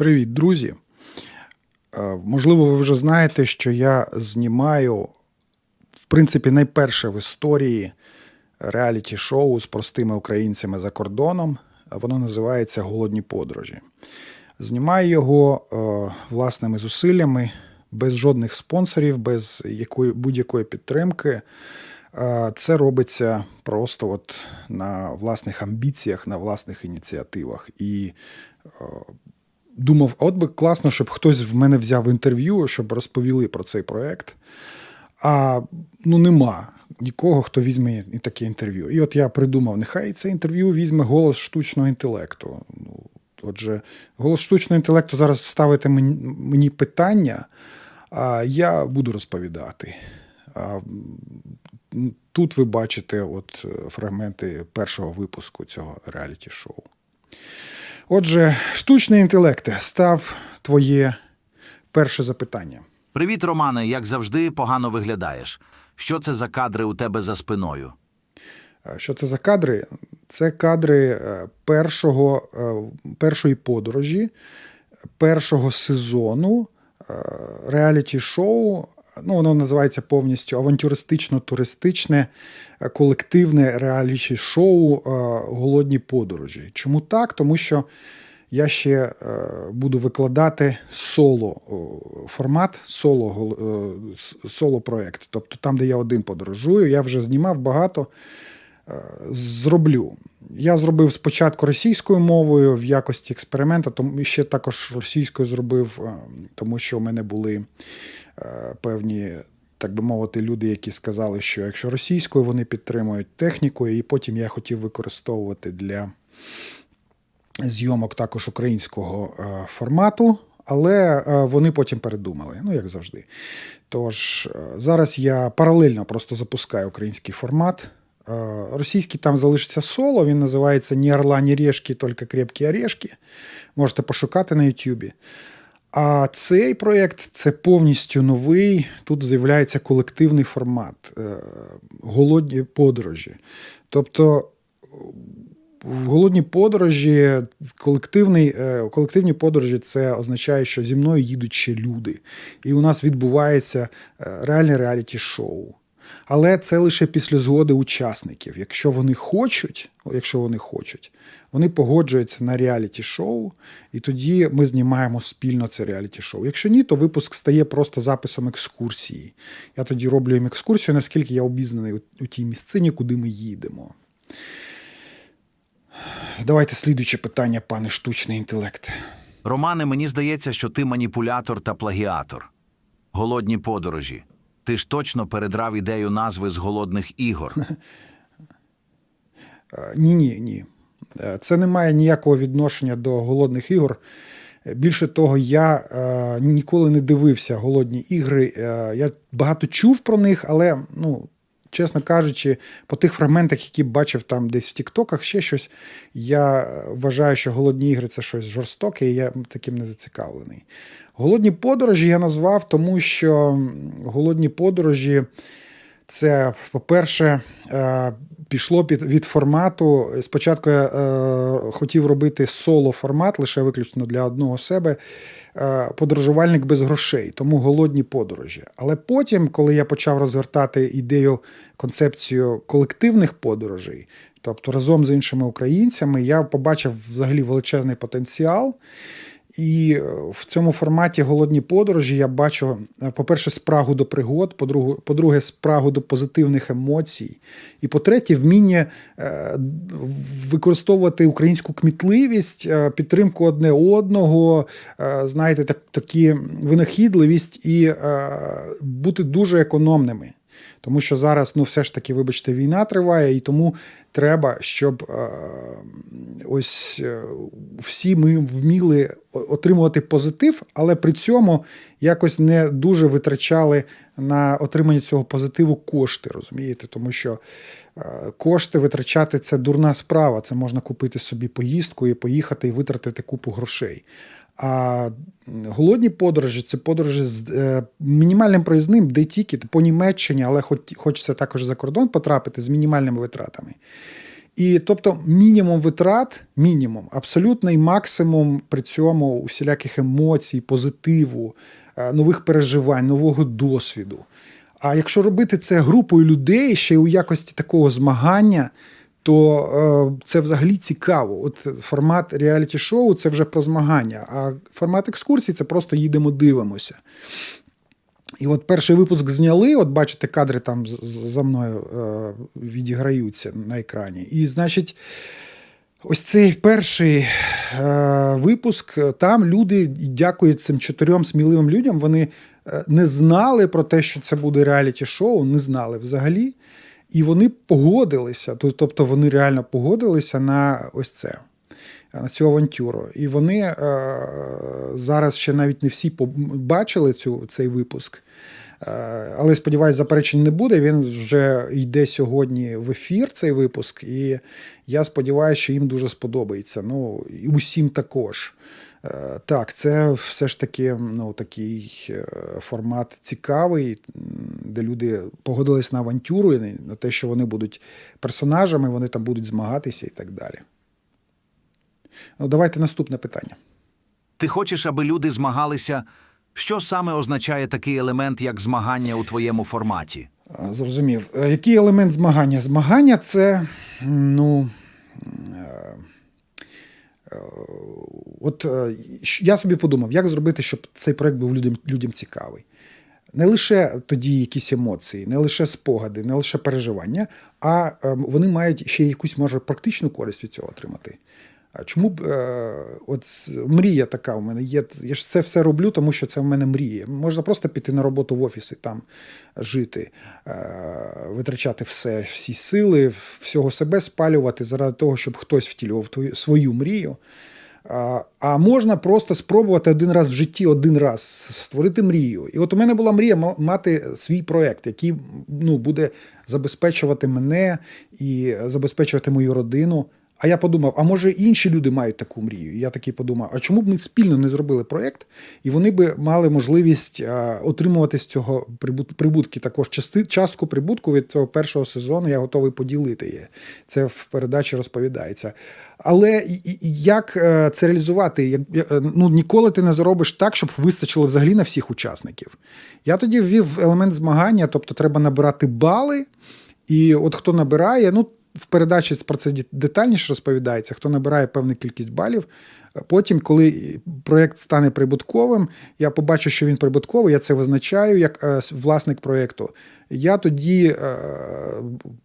Привіт, друзі. Е, Можливо, ви вже знаєте, що я знімаю, в принципі, найперше в історії реаліті-шоу з простими українцями за кордоном. Воно називається Голодні подорожі. Знімаю його е, власними зусиллями, без жодних спонсорів, без якої, будь-якої підтримки. Е, Це робиться просто от на власних амбіціях, на власних ініціативах. І думав, от би класно, щоб хтось в мене взяв інтерв'ю, щоб розповіли про цей проект. А ну нема нікого, хто візьме і таке інтерв'ю. І от я придумав, нехай це інтерв'ю візьме голос штучного інтелекту. Ну, Отже, голос штучного інтелекту зараз ставите мені, питання, а я буду розповідати. Тут ви бачите от е, фрагменти першого випуску цього реаліті-шоу. Отже, штучний інтелект став твоє перше запитання. Привіт, Романе, як завжди, погано виглядаєш. Що це за кадри у тебе за спиною? Е, Що це за кадри? Це кадри е, першого, е, першої подорожі, першого сезону реаліті-шоу. Ну, воно називається повністю авантюристично-туристичне е, колективне реаліті-шоу е, Голодні подорожі. Чому так? Тому що я ще е, буду викладати соло формат, соло, соло проект. Тобто там, де я один подорожую, я вже знімав багато зроблю. Я зробив спочатку російською мовою в якості експеримента, тому ще також російською зробив, тому що у мене були певні, так би мовити, люди, які сказали, що якщо російською вони підтримують технікою, і потім я хотів використовувати для зйомок також українського е, формату. Але е, вони потім передумали, ну як завжди. Тож е, зараз я паралельно просто запускаю український формат. Е, Російський там залишиться соло, він називається «Ні орла, ні решки, тільки крепкі орешки. Можете пошукати на Ютубі. А цей проєкт це повністю новий. Тут з'являється колективний формат е, голодні подорожі. Тобто в голодні подорожі, колективний, е, колективні подорожі це означає, що зі мною їдуть ще люди. І у нас відбувається е, реальне реаліті-шоу. Але це лише після згоди учасників. Якщо вони хочуть, якщо вони хочуть, вони погоджуються на реаліті-шоу, і тоді ми знімаємо спільно це реаліті-шоу. Якщо ні, то випуск стає просто записом екскурсії. Я тоді роблю їм екскурсію, наскільки я обізнаний у- тій місцині, куди ми їдемо. Давайте слідуюче питання, пане штучний інтелект. Романе, мені здається, що ти маніпулятор та плагіатор. Голодні подорожі. Ти ж точно передрав ідею назви з голодних ігор. Е, Ні, ні, ні. Е, Це не має ніякого відношення до голодних ігор. Е, Більше того, я е, ніколи не дивився голодні ігри. Е, я багато чув про них, але, ну, чесно кажучи, по тих фрагментах, які бачив там десь в Тіктоках, ще щось, я вважаю, що голодні ігри це щось жорстоке, і я таким не зацікавлений. Голодні подорожі я назвав, тому що голодні подорожі. Це, по-перше, е, пішло під від формату. Спочатку я е, хотів робити соло-формат, лише виключно для одного себе. е, Подорожувальник без грошей, тому голодні подорожі. Але потім, коли я почав розвертати ідею, концепцію колективних подорожей, тобто разом з іншими українцями, я побачив взагалі величезний потенціал. І е, в цьому форматі голодні подорожі я бачу, е, по-перше, спрагу до пригод, по-друге, спрагу до позитивних емоцій. І по-третє, вміння е, використовувати українську кмітливість, підтримку одне одного, знаєте, так, такі винахідливість і бути дуже економними. Тому що зараз, ну, все ж таки, вибачте, війна триває, і тому треба, щоб е, ось е, всі ми вміли отримувати позитив, але при цьому якось не дуже витрачали на отримання цього позитиву кошти, розумієте? Тому що е, кошти витрачати це дурна справа. Це можна купити собі поїздку і поїхати і витратити купу грошей. А голодні подорожі це подорожі з е, мінімальним проїзним, де тільки по Німеччині, але хоч, хочеться також за кордон потрапити з мінімальними витратами. І тобто мінімум витрат, мінімум, абсолютний максимум при цьому усіляких емоцій, позитиву, е, нових переживань, нового досвіду. А якщо робити це групою людей ще й у якості такого змагання, то е, це взагалі цікаво. От формат реаліті-шоу це вже про змагання, а формат екскурсії це просто їдемо, дивимося. І от перший випуск зняли, от бачите, кадри там за мною е, відіграються на екрані. І, значить, ось цей перший е, випуск, там люди, дякують цим чотирьом сміливим людям, вони не знали про те, що це буде реаліті-шоу, не знали взагалі. І вони погодилися, то- тобто вони реально погодилися на ось це на цю авантюру. І вони е, зараз ще навіть не всі побачили цю, цей випуск. Е, але сподіваюсь, заперечень не буде. Він вже йде сьогодні в ефір, цей випуск, і я сподіваюся, що їм дуже сподобається. Ну, і усім також. Е, Так, це все ж таки ну, такий е, формат цікавий, де люди погодились на авантюру, на те, що вони будуть персонажами, вони там будуть змагатися і так далі. Ну, давайте наступне питання. Ти хочеш, аби люди змагалися? Що саме означає такий елемент, як змагання у твоєму форматі? Зрозумів. Е, Який елемент змагання? Змагання це, ну. е, е, От я собі подумав, як зробити, щоб цей проект був людям, людям цікавий. Не лише тоді якісь емоції, не лише спогади, не лише переживання, а е, вони мають ще якусь, може, практичну користь від цього отримати. А чому б е, от мрія така у мене є? Я ж це все роблю, тому що це в мене мрія. Можна просто піти на роботу в офіс і там жити, е, витрачати все, всі сили, всього себе спалювати заради того, щоб хтось втілював твою свою мрію. А, можна просто спробувати один раз в житті, один раз створити мрію. І от у мене була мрія мати свій проект, який ну, буде забезпечувати мене і забезпечувати мою родину. А я подумав, а може інші люди мають таку мрію? І я такий подумав, а чому б ми спільно не зробили проєкт, і вони би мали можливість а, отримувати з цього прибут- прибутки. Також частку прибутку від цього першого сезону я готовий поділити її. Це в передачі розповідається. Але як е, це реалізувати? Е, Ну, ніколи ти не заробиш так, щоб вистачило взагалі на всіх учасників. Я тоді ввів елемент змагання, тобто треба набирати бали. І от хто набирає, ну в передачі про це детальніше розповідається, хто набирає певну кількість балів. Потім, коли проєкт стане прибутковим, я побачу, що він прибутковий, я це визначаю як е, власник проєкту. Я тоді е,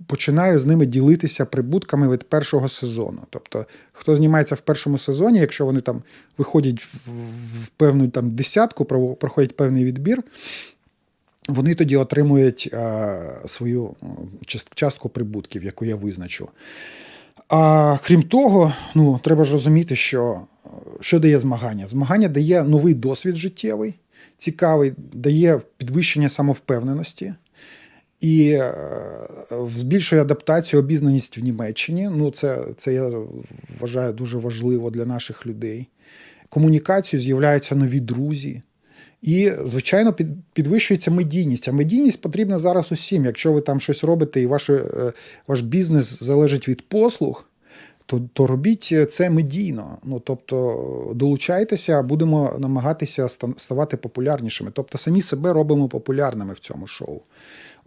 починаю з ними ділитися прибутками від першого сезону. Тобто, хто знімається в першому сезоні, якщо вони там виходять в, в- певну там десятку, проходять певний відбір, вони тоді отримують е, свою частку прибутків, яку я визначу. А крім того, ну, треба ж розуміти, що, що дає змагання. Змагання дає новий досвід життєвий, цікавий, дає підвищення самовпевненості і е, збільшує адаптацію, обізнаність в Німеччині. Ну, це, це я вважаю дуже важливо для наших людей. Комунікацію з'являються нові друзі. І, звичайно, під, підвищується медійність. А медійність потрібна зараз усім. Якщо ви там щось робите і ваше, е, ваш бізнес залежить від послуг, то, то робіть це медійно. Ну, тобто долучайтеся, будемо намагатися ставати популярнішими. Тобто самі себе робимо популярними в цьому шоу.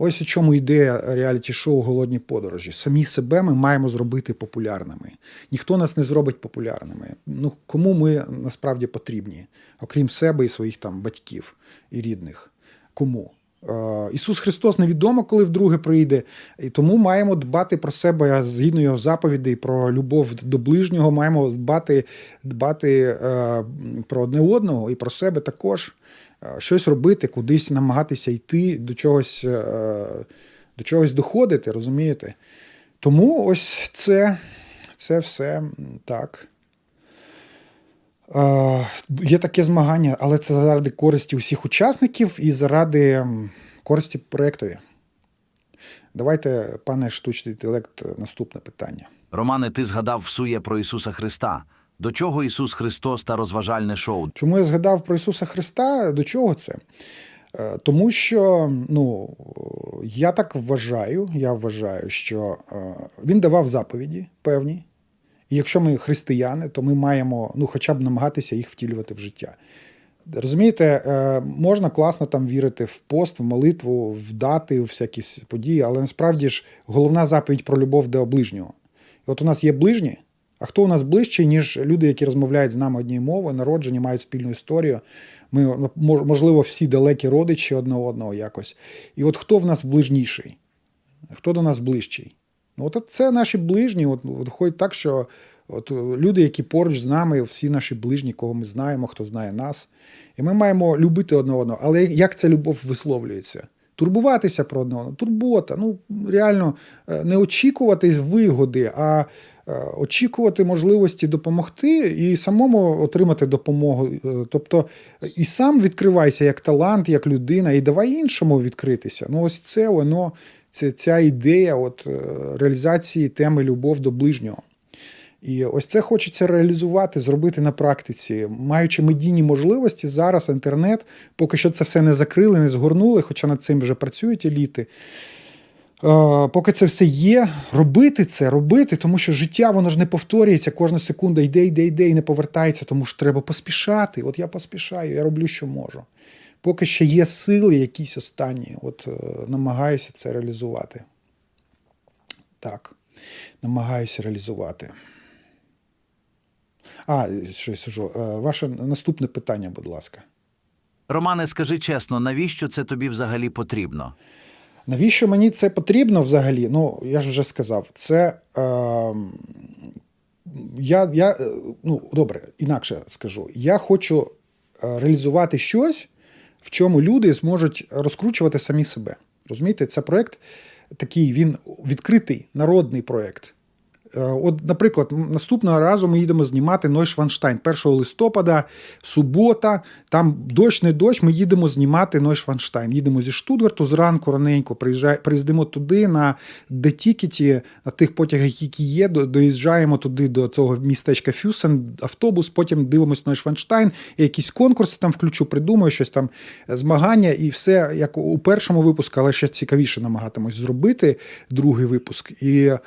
Ось у чому ідея реаліті-шоу Голодні подорожі. Самі себе ми маємо зробити популярними. Ніхто нас не зробить популярними. Ну кому ми насправді потрібні, окрім себе і своїх там батьків і рідних. Кому? Е, Ісус Христос невідомо, коли вдруге прийде, і тому маємо дбати про себе згідно його заповідей, про любов до ближнього, маємо дбати, дбати е, про одне одного і про себе також. Е, Щось робити, кудись намагатися йти, до чогось, е, до чогось доходити, розумієте? Тому ось це, це все так. Е, Є таке змагання, але це заради користі усіх учасників і заради користі проєктові. Давайте, пане штучний інтелект, наступне питання. Романе, ти згадав всує про Ісуса Христа. До чого Ісус Христос та розважальне шоу? Чому я згадав про Ісуса Христа? До чого це? Е, Тому що ну, я так вважаю, я вважаю, що е, він давав заповіді певні. І якщо ми християни, то ми маємо ну, хоча б намагатися їх втілювати в життя. Розумієте, е, можна класно там вірити в пост, в молитву, в дати, в всякі події, але насправді ж головна заповідь про любов до ближнього. І от у нас є ближні, а хто у нас ближчий, ніж люди, які розмовляють з нами однією мовою, народжені, мають спільну історію. Ми, можливо, всі далекі родичі одне одного якось. І от хто в нас ближніший? Хто до нас ближчий? Ну, от це наші ближні. От, виходить так, що от, люди, які поруч з нами, всі наші ближні, кого ми знаємо, хто знає нас. І ми маємо любити одне одного. Але як ця любов висловлюється? Турбуватися про одного. Турбота. Ну, реально е, не очікувати вигоди, а очікувати можливості допомогти і самому отримати допомогу. Е, Тобто і сам відкривайся як талант, як людина, і давай іншому відкритися. Ну, ось це воно, це ця ідея от, е, реалізації теми любов до ближнього. І ось це хочеться реалізувати, зробити на практиці, маючи медійні можливості, зараз інтернет, поки що це все не закрили, не згорнули, хоча над цим вже працюють еліти. Е, Поки це все є, робити це, робити, тому що життя воно ж не повторюється, кожна секунда йде, йде, йде і не повертається, тому що треба поспішати. От я поспішаю, я роблю, що можу. Поки ще є сили якісь останні, от е, намагаюся це реалізувати. Так, намагаюся реалізувати. А, щось сужу. Е, Ваше наступне питання, будь ласка. Романе, скажи чесно, навіщо це тобі взагалі потрібно? Навіщо мені це потрібно взагалі? Ну, я ж вже сказав, це. Е, я, я, е, ну, добре, інакше скажу. Я хочу е, реалізувати щось, в чому люди зможуть розкручувати самі себе. Розумієте, це проект такий, він відкритий, народний проєкт. Е, От, наприклад, наступного разу ми їдемо знімати Нойшванштайн 1 листопада, субота, там дощ, не дощ, ми їдемо знімати Нойшванштайн. Їдемо зі Штутгарту зранку раненько, приїздимо туди на детікеті, на тих потягах, які є, до- доїжджаємо туди до цього містечка Фюсен, автобус, потім дивимося Нойшванштайн, і якісь конкурси там включу, придумаю щось там, е, змагання, і все як у першому випуску, але ще цікавіше намагатимось зробити другий випуск. І е,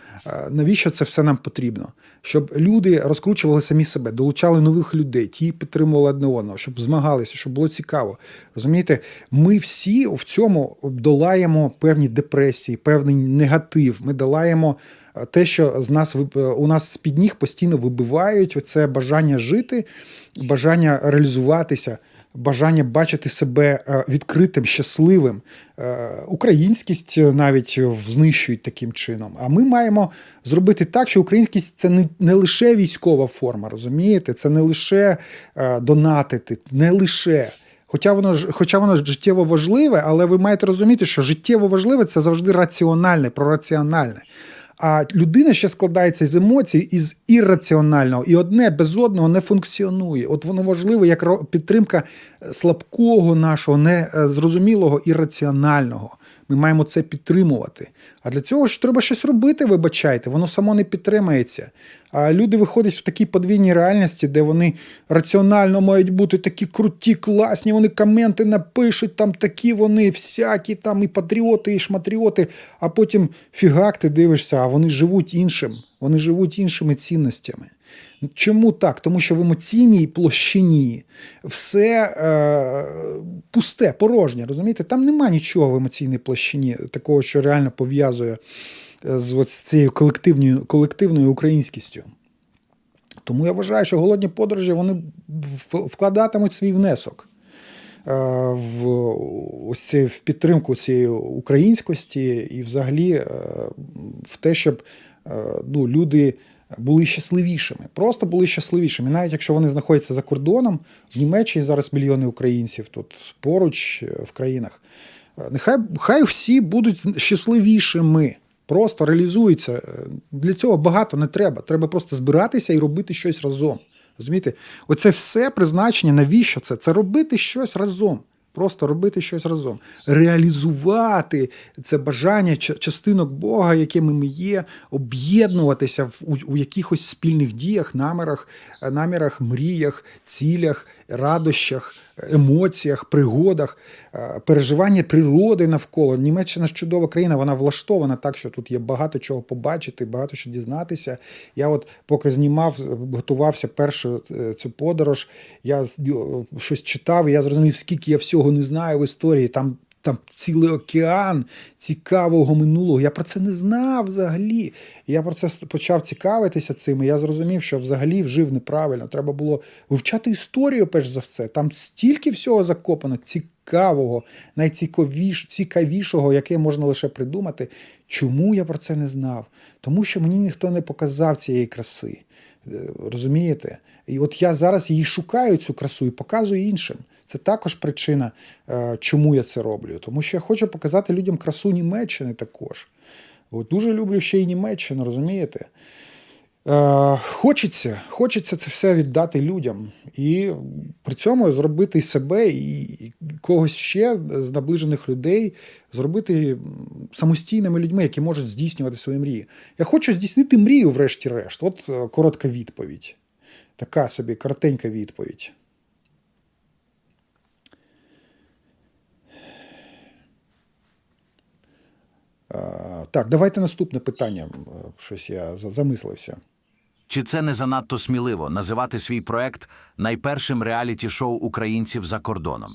навіщо це все нам потрібно? Щоб люди розкручували самі себе, долучали нових людей, ті підтримували одне одного, щоб змагалися, щоб було цікаво. Розумієте, ми всі в цьому долаємо певні депресії, певний негатив. Ми долаємо е, те, що з нас е, у нас з-під ніг постійно вибивають оце бажання жити, бажання реалізуватися. Бажання бачити себе е, відкритим, щасливим, Е, українськість навіть знищують таким чином. А ми маємо зробити так, що українськість це не, не лише військова форма, розумієте? Це не лише е, донатити, не лише. Хоча воно ж, хоча воно життєво важливе, але ви маєте розуміти, що життєво важливе це завжди раціональне, прораціональне. А людина ще складається з емоцій, із ірраціонального, і одне без одного не функціонує. От воно важливо як підтримка слабкого нашого, незрозумілого ірраціонального. Ми маємо це підтримувати. А для цього ж треба щось робити, вибачайте, воно само не підтримається. А люди виходять в такій подвійній реальності, де вони раціонально мають бути такі круті, класні, вони коменти напишуть, там такі вони всякі, там і патріоти, і шматріоти, а потім фігак ти дивишся, а вони живуть іншим, вони живуть іншими цінностями. Чому так? Тому що в емоційній площині все е, пусте, порожнє, розумієте? Там нема нічого в емоційній площині, такого, що реально пов'язує е, з з цією колективною, колективною українськістю. Тому я вважаю, що голодні подорожі вони вкладатимуть свій внесок е, в, ось в підтримку цієї українськості і взагалі е, в те, щоб ну, люди були щасливішими, просто були щасливішими. Навіть якщо вони знаходяться за кордоном, в Німеччині зараз мільйони українців тут поруч е, в країнах. Е, Нехай хай всі будуть щасливішими. Просто реалізуються. Е, Для цього багато не треба. Треба просто збиратися і робити щось разом. Розумієте? Оце все призначення, навіщо це? Це робити щось разом. Просто робити щось разом, реалізувати це бажання ча- частинок Бога, якими ми є, об'єднуватися в у, у якихось спільних діях, намірах, намірах, мріях, цілях, радощах, емоціях, пригодах, е, переживання природи навколо. Німеччина ж чудова країна, вона влаштована так, що тут є багато чого побачити, багато що дізнатися. Я от поки знімав, готувався першу е, цю подорож, я щось читав, і я зрозумів, скільки я всього не знаю в історії. Там там цілий океан цікавого минулого. Я про це не знав взагалі. Я про це почав цікавитися цим. І я зрозумів, що взагалі вжив неправильно. Треба було вивчати історію, перш за все. Там стільки всього закопано, цікавого, найцікавіш, цікавішого, яке можна лише придумати. Чому я про це не знав? Тому що мені ніхто не показав цієї краси. Е, Розумієте? І от я зараз її шукаю, цю красу, і показую іншим. Це також причина, е, чому я це роблю. Тому що я хочу показати людям красу Німеччини також. От дуже люблю ще й Німеччину, розумієте? Е, хочеться, хочеться це все віддати людям. І при цьому зробити і себе і і когось ще з наближених людей, зробити самостійними людьми, які можуть здійснювати свої мрії. Я хочу здійснити мрію, врешті-решт. От е, коротка відповідь. Така собі коротенька відповідь. Так, давайте наступне питання. Щось я замислився. Чи це не занадто сміливо називати свій проект найпершим реаліті-шоу українців за кордоном?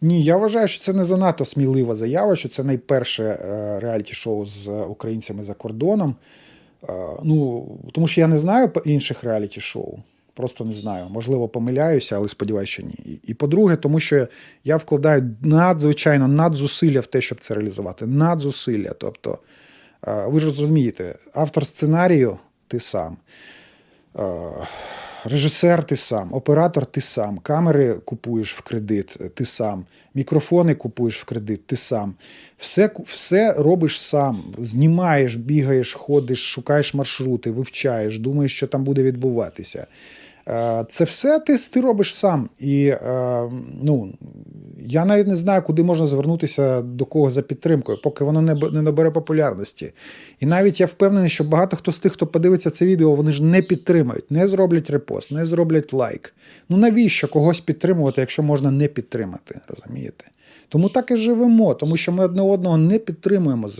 Ні, я вважаю, що це не занадто смілива заява, що це найперше е, реаліті-шоу з українцями за кордоном. Е, Ну, тому що я не знаю інших реаліті-шоу. Просто не знаю. Можливо, помиляюся, але сподіваюся, що ні. І, по-друге, тому що я вкладаю надзвичайно надзусилля в те, щоб це реалізувати. Надзусилля. Тобто, е, ви ж розумієте, автор сценарію ти сам. Е, Режисер ти сам, оператор ти сам, камери купуєш в кредит, ти сам, мікрофони купуєш в кредит, ти сам. Все, все робиш сам. Знімаєш, бігаєш, ходиш, шукаєш маршрути, вивчаєш, думаєш, що там буде відбуватися. Е, Це все ти, ти робиш сам. І е, ну, я навіть не знаю, куди можна звернутися до кого за підтримкою, поки воно не, не набере популярності. І навіть я впевнений, що багато хто з тих, хто подивиться це відео, вони ж не підтримають, не зроблять репост, не зроблять лайк. Ну навіщо когось підтримувати, якщо можна не підтримати, розумієте? Тому так і живемо, тому що ми одне одного не підтримуємо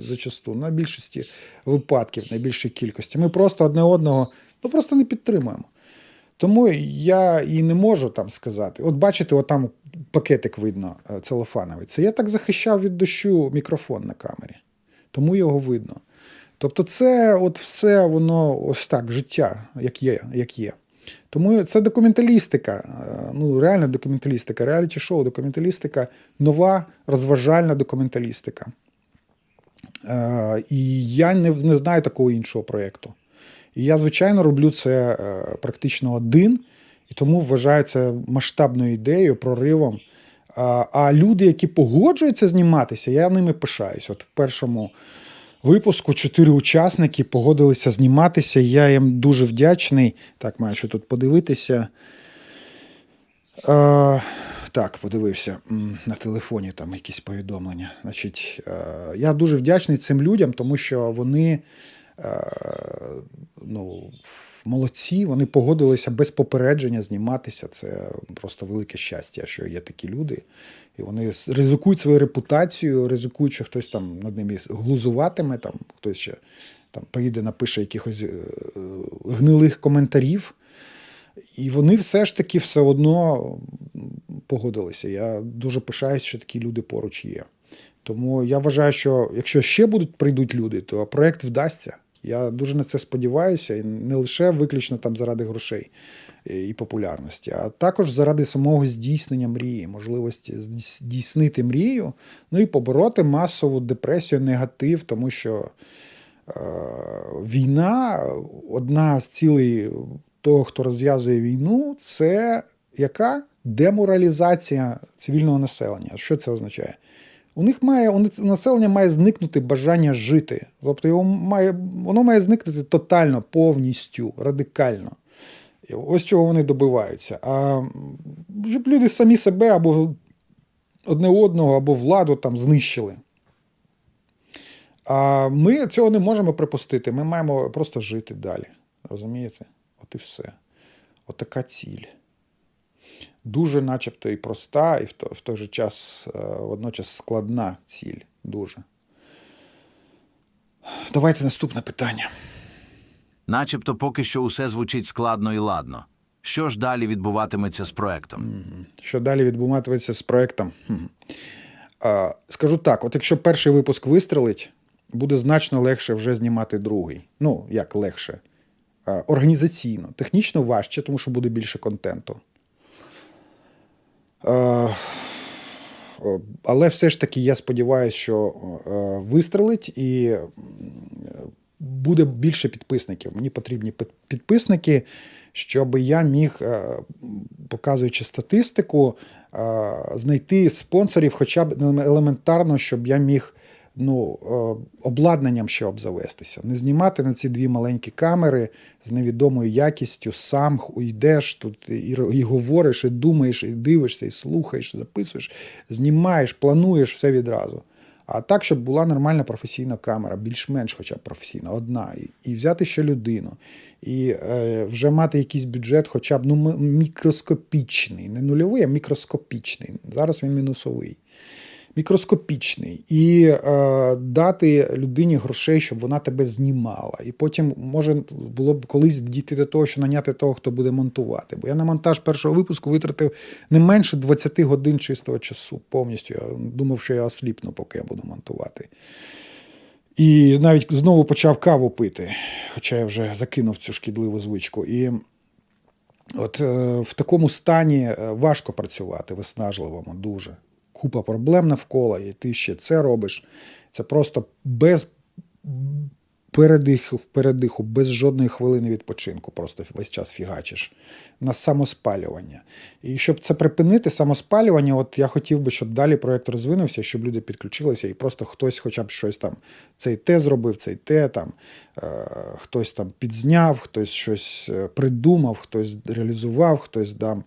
зачасту, на більшості випадків, на більшій кількості. Ми просто одне одного ну, просто не підтримуємо. Тому я і не можу там сказати. От бачите, от там пакетик видно е, целофановий. Це я так захищав від дощу мікрофон на камері. Тому його видно. Тобто, це от все воно ось так, життя, як є. Як є. Тому це документалістика, е, ну реальна документалістика, реаліті-шоу, документалістика, нова розважальна документалістика. Е, І я не знаю такого іншого проєкту. І я, звичайно, роблю це е, практично один, і тому вважаю це масштабною ідеєю, проривом. А, люди, які погоджуються зніматися, я ними пишаюсь. От в першому випуску чотири учасники погодилися зніматися. Я їм дуже вдячний. Так, маю що тут подивитися. Так, подивився на телефоні там якісь повідомлення. Значить, е, я дуже вдячний цим людям, тому що вони ну, молодці, вони погодилися без попередження зніматися. Це просто велике щастя, що є такі люди. І вони ризикують свою репутацію, ризикують, що хтось там над ними глузуватиме, там хтось ще там поїде, напише якихось е, е, гнилих коментарів. І вони все ж таки все одно погодилися. Я дуже пишаюсь, що такі люди поруч є. Тому я вважаю, що якщо ще будуть прийдуть люди, то проект вдасться. Я дуже на це сподіваюся, і не лише виключно там заради грошей і популярності, а також заради самого здійснення мрії, можливості здійснити мрію, ну і побороти масову депресію, негатив, тому що е, війна одна з цілей того, хто розв'язує війну, це яка деморалізація цивільного населення. Що це означає? У них має у населення має зникнути бажання жити. Тобто його має, воно має зникнути тотально, повністю, радикально. Ось чого вони добиваються. А щоб люди самі себе або одне одного або владу там знищили. А ми цього не можемо припустити. Ми маємо просто жити далі. Розумієте? От і все. От така ціль. Дуже, начебто, і проста, і в той, в той же час е, водночас складна ціль. Дуже. Давайте наступне питання. Начебто поки що усе звучить складно і ладно. Що ж далі відбуватиметься з проектом? Що далі відбуватиметься з проектом? Скажу так: от якщо перший випуск вистрелить, буде значно легше вже знімати другий. Ну, як легше? Організаційно, технічно важче, тому що буде більше контенту. О, але все ж таки я сподіваюся, що е, вистрелить і буде більше підписників. Мені потрібні підписники, щоб я міг, е, показуючи статистику, е, знайти спонсорів, хоча б елементарно, щоб я міг ну, е, обладнанням ще обзавестися. Не знімати на ці дві маленькі камери з невідомою якістю, сам х- йдеш тут і, і говориш, і думаєш, і дивишся, і слухаєш, і записуєш, знімаєш, плануєш все відразу. А так, щоб була нормальна професійна камера, більш-менш хоча б професійна, одна, і, і взяти ще людину, і е, вже мати якийсь бюджет, хоча б ну, мікроскопічний, не нульовий, а мікроскопічний. Зараз він мінусовий. Мікроскопічний, і е, дати людині грошей, щоб вона тебе знімала. І потім може було б колись дійти до того, що наняти того, хто буде монтувати. Бо я на монтаж першого випуску витратив не менше 20 годин чистого часу. Повністю я думав, що я осліпну, поки я буду монтувати. І навіть знову почав каву пити, хоча я вже закинув цю шкідливу звичку. І от е, в такому стані е, важко працювати, виснажливому, дуже. Купа проблем навколо, і ти ще це робиш. Це просто без передиху, передиху, без жодної хвилини відпочинку, просто весь час фігачиш на самоспалювання. І щоб це припинити, самоспалювання, от я хотів би, щоб далі проєкт розвинувся, щоб люди підключилися, і просто хтось хоча б щось там, цей те зробив, цей те там, е, хтось там підзняв, хтось щось е, придумав, хтось реалізував, хтось там,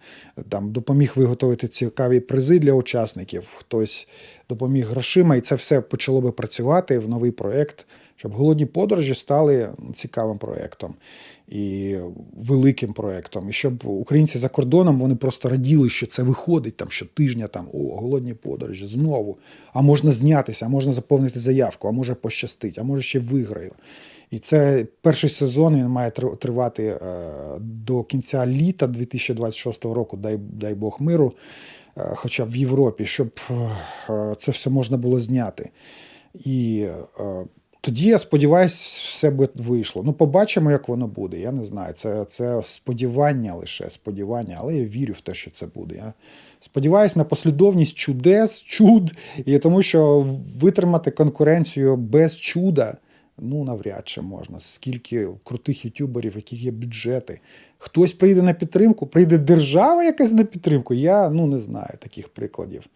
там допоміг виготовити цікаві призи для учасників, хтось допоміг грошима, і це все почало би працювати в новий проєкт, щоб голодні подорожі стали цікавим проєктом і великим проєктом. І щоб українці за кордоном вони просто раділи, що це виходить там щотижня, там о, голодні подорожі знову. А можна знятися, а можна заповнити заявку, а може пощастить, а може ще виграю. І це перший сезон він має тривати е, до кінця літа 2026 року, дай, дай Бог миру, хоча б в Європі, щоб е, це все можна було зняти. І е, тоді я сподіваюся, все би вийшло. Ну, побачимо, як воно буде. Я не знаю. Це, це сподівання лише сподівання, але я вірю в те, що це буде. Я сподіваюся на послідовність чудес, чуд, і тому що витримати конкуренцію без чуда. Ну, навряд чи можна. Скільки крутих ютуберів, яких є бюджети. Хтось прийде на підтримку, прийде держава якась на підтримку. Я ну, не знаю таких прикладів.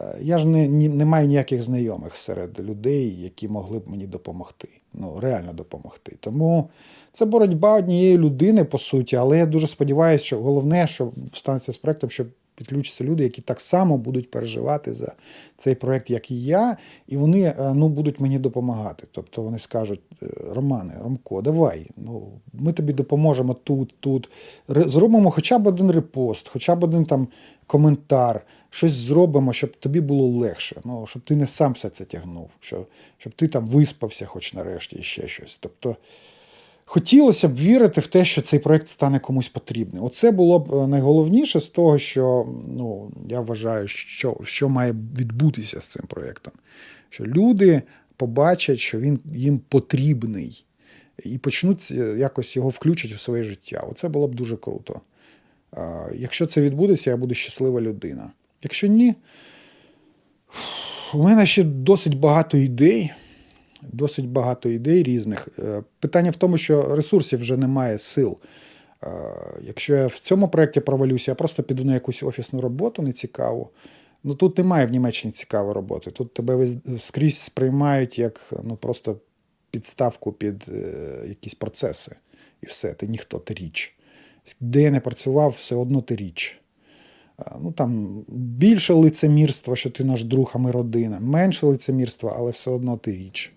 Е, Я ж не, не маю ніяких знайомих серед людей, які могли б мені допомогти. Ну, реально допомогти. Тому це боротьба однієї людини, по суті, але я дуже сподіваюся, що головне, що станеться з проектом, що підключаться люди, які так само будуть переживати за цей проект, як і я, і вони е, ну, будуть мені допомагати. Тобто вони скажуть: е, Романе, Ромко, давай, ну, ми тобі допоможемо тут, тут. Зробимо хоча б один репост, хоча б один там коментар, щось зробимо, щоб тобі було легше, ну, щоб ти не сам все це тягнув, щоб, щоб ти там виспався, хоч нарешті, і ще щось. Тобто, Хотілося б вірити в те, що цей проект стане комусь потрібним. Оце було б е, найголовніше з того, що ну, я вважаю, що, що має відбутися з цим проєктом. Що люди побачать, що він їм потрібний, і почнуть е, якось його включити в своє життя. Оце було б дуже круто. Якщо це відбудеться, я буду щаслива людина. Якщо ні, у мене ще досить багато ідей. Досить багато ідей різних. Е, Питання в тому, що ресурсів вже немає сил. Е, Якщо я в цьому проєкті провалюся, я просто піду на якусь офісну роботу нецікаву. Ну тут немає в Німеччині цікавої роботи. Тут тебе скрізь сприймають як ну, просто підставку під е, якісь процеси. І все, ти ніхто, ти річ. Де я не працював, все одно ти річ. Ну там більше лицемірства, що ти наш друг, а ми родина, менше лицемірства, але все одно ти річ.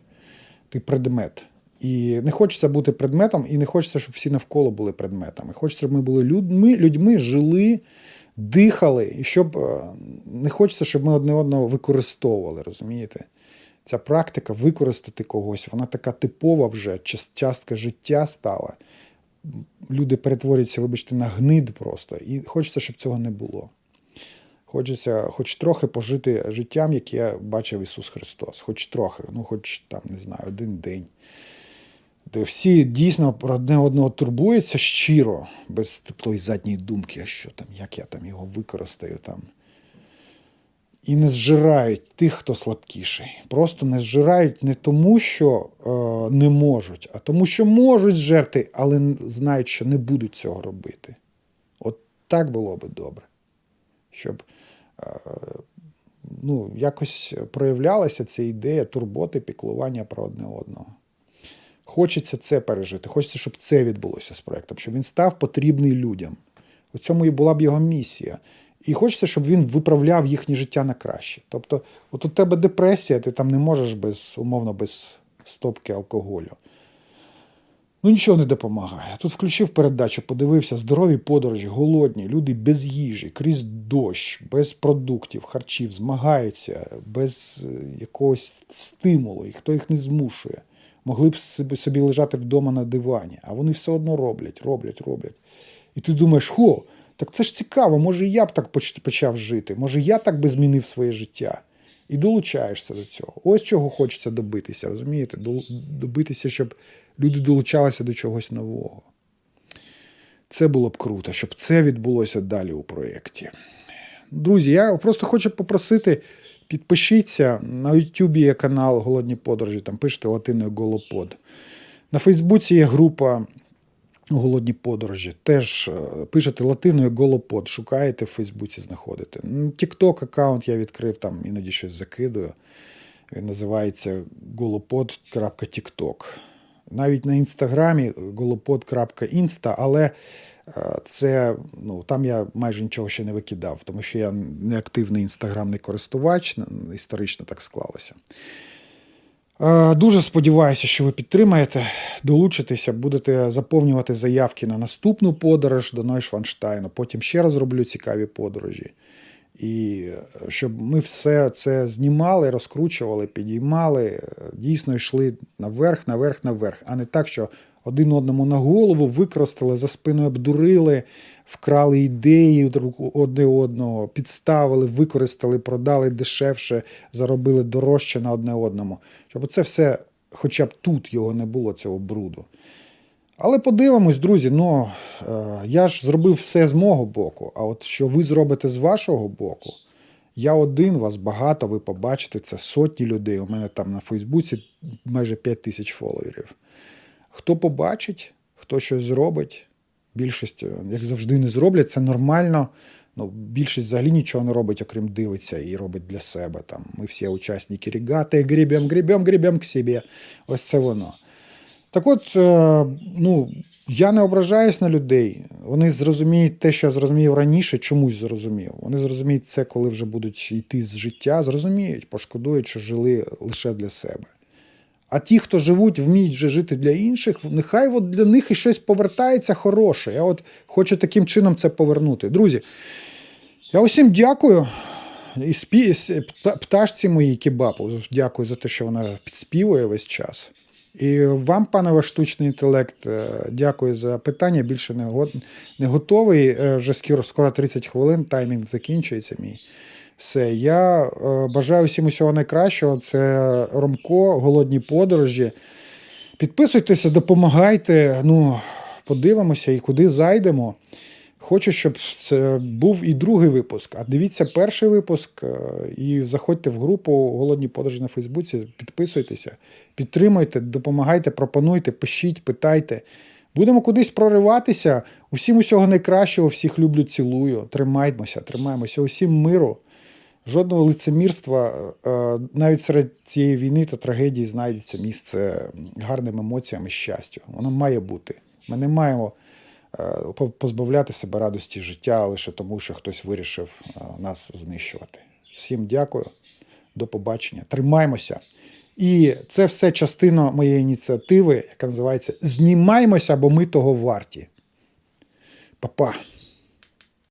Ти предмет. І не хочеться бути предметом, і не хочеться, щоб всі навколо були предметами. Хочеться, щоб ми були людьми, людьми, жили, дихали, і щоб е, не хочеться, щоб ми одне одного використовували, розумієте? Ця практика використати когось, вона така типова вже, частка життя стала. Люди перетворюються, вибачте, на гнид просто. І хочеться, щоб цього не було. Хочеться хоч трохи пожити життям, яке бачив Ісус Христос. Хоч трохи, ну хоч там, не знаю, один день. Де всі дійсно одне одного турбуються щиро, без тої задньої думки, що там, як я там його використаю там. І не зжирають тих, хто слабкіший. Просто не зжирають не тому, що е, не можуть, а тому, що можуть зжерти, але знають, що не будуть цього робити. От так було би добре. Щоб ну, якось проявлялася ця ідея турботи, піклування про одне одного. Хочеться це пережити. Хочеться, щоб це відбулося з проектом, щоб він став потрібний людям. У цьому і була б його місія. І хочеться, щоб він виправляв їхнє життя на краще. Тобто, от у тебе депресія, ти там не можеш без, умовно, без стопки алкоголю. Ну, нічого не допомагає. Тут включив передачу, подивився, здорові подорожі, голодні, люди без їжі, крізь дощ, без продуктів, харчів, змагаються, без е, якогось стимулу, і хто їх не змушує. Могли б собі, лежати вдома на дивані, а вони все одно роблять, роблять, роблять. І ти думаєш, хо, так це ж цікаво, може я б так почав жити, може я так би змінив своє життя. І долучаєшся до цього. Ось чого хочеться добитися, розумієте? Добитися, щоб люди долучалися до чогось нового. Це було б круто, щоб це відбулося далі у проєкті. Друзі, я просто хочу попросити, підпишіться. На Ютубі є канал Голодні подорожі, там пишете латиною Голопод. На Фейсбуці є група Голодні подорожі. Теж е, пишете латиною Голопод, шукаєте в Фейсбуці, знаходите. Тікток аккаунт я відкрив, там іноді щось закидую. Він називається голопод.тікток. Навіть на інстаграмі голопод.інста, але е, це ну, там я майже нічого ще не викидав, тому що я не активний інстаграмний користувач, історично так склалося. Е, Дуже сподіваюся, що ви підтримаєте, долучитеся, будете заповнювати заявки на наступну подорож до Нойшванштайну. Потім ще раз роблю цікаві подорожі. І е, щоб ми все це знімали, розкручували, підіймали, е, дійсно йшли наверх, наверх, наверх, а не так, що один одному на голову використали, за спиною обдурили, вкрали ідеї одне одного, підставили, використали, продали дешевше, заробили дорожче на одне одному. Щоб це все, хоча б тут його не було, цього бруду. Але подивимось, друзі. Ну е, я ж зробив все з мого боку. А от що ви зробите з вашого боку, я один, вас багато, ви побачите це сотні людей. У мене там на Фейсбуці майже 5 тисяч фоловерів. Хто побачить, хто щось зробить, більшість, е, як завжди, не зроблять, це нормально. Ну, більшість взагалі нічого не робить, окрім дивиться і робить для себе. Там, ми всі учасники регати, грібем, грібем, грібем к собі. Ось це воно. Так от, е, ну, я не ображаюсь на людей. Вони зрозуміють те, що я зрозумів раніше, чомусь зрозумів. Вони зрозуміють це, коли вже будуть йти з життя, зрозуміють, пошкодують, що жили лише для себе. А ті, хто живуть, вміють вже жити для інших, нехай от для них і щось повертається хороше. Я от хочу таким чином це повернути. Друзі, я усім дякую. І спі... пташці моїй кебабу. Дякую за те, що вона підспівує весь час. І вам, пане ваш штучний інтелект, е, дякую за питання. Більше не, го... не готовий. Е, Вже скоро, скоро 30 хвилин, таймінг закінчується мій. Все, я е, бажаю всім усього найкращого. Це Ромко, голодні подорожі. Підписуйтеся, допомагайте. Ну, подивимося і куди зайдемо. Хочу, щоб це був і другий випуск. А дивіться перший випуск е, і заходьте в групу Голодні подорожі на Фейсбуці, підписуйтеся, підтримуйте, допомагайте, пропонуйте, пишіть, питайте. Будемо кудись прориватися. Усім усього найкращого, всіх люблю, цілую. Тримаймося, тримаємося. Усім миру. Жодного лицемірства, е, навіть серед цієї війни та трагедії знайдеться місце гарним емоціям і щастю. Воно має бути. Ми не маємо позбавляти себе радості життя лише тому, що хтось вирішив е, нас знищувати. Всім дякую, до побачення. Тримаймося. І це все частина моєї ініціативи, яка називається Знімаймося, бо ми того варті. Па-па.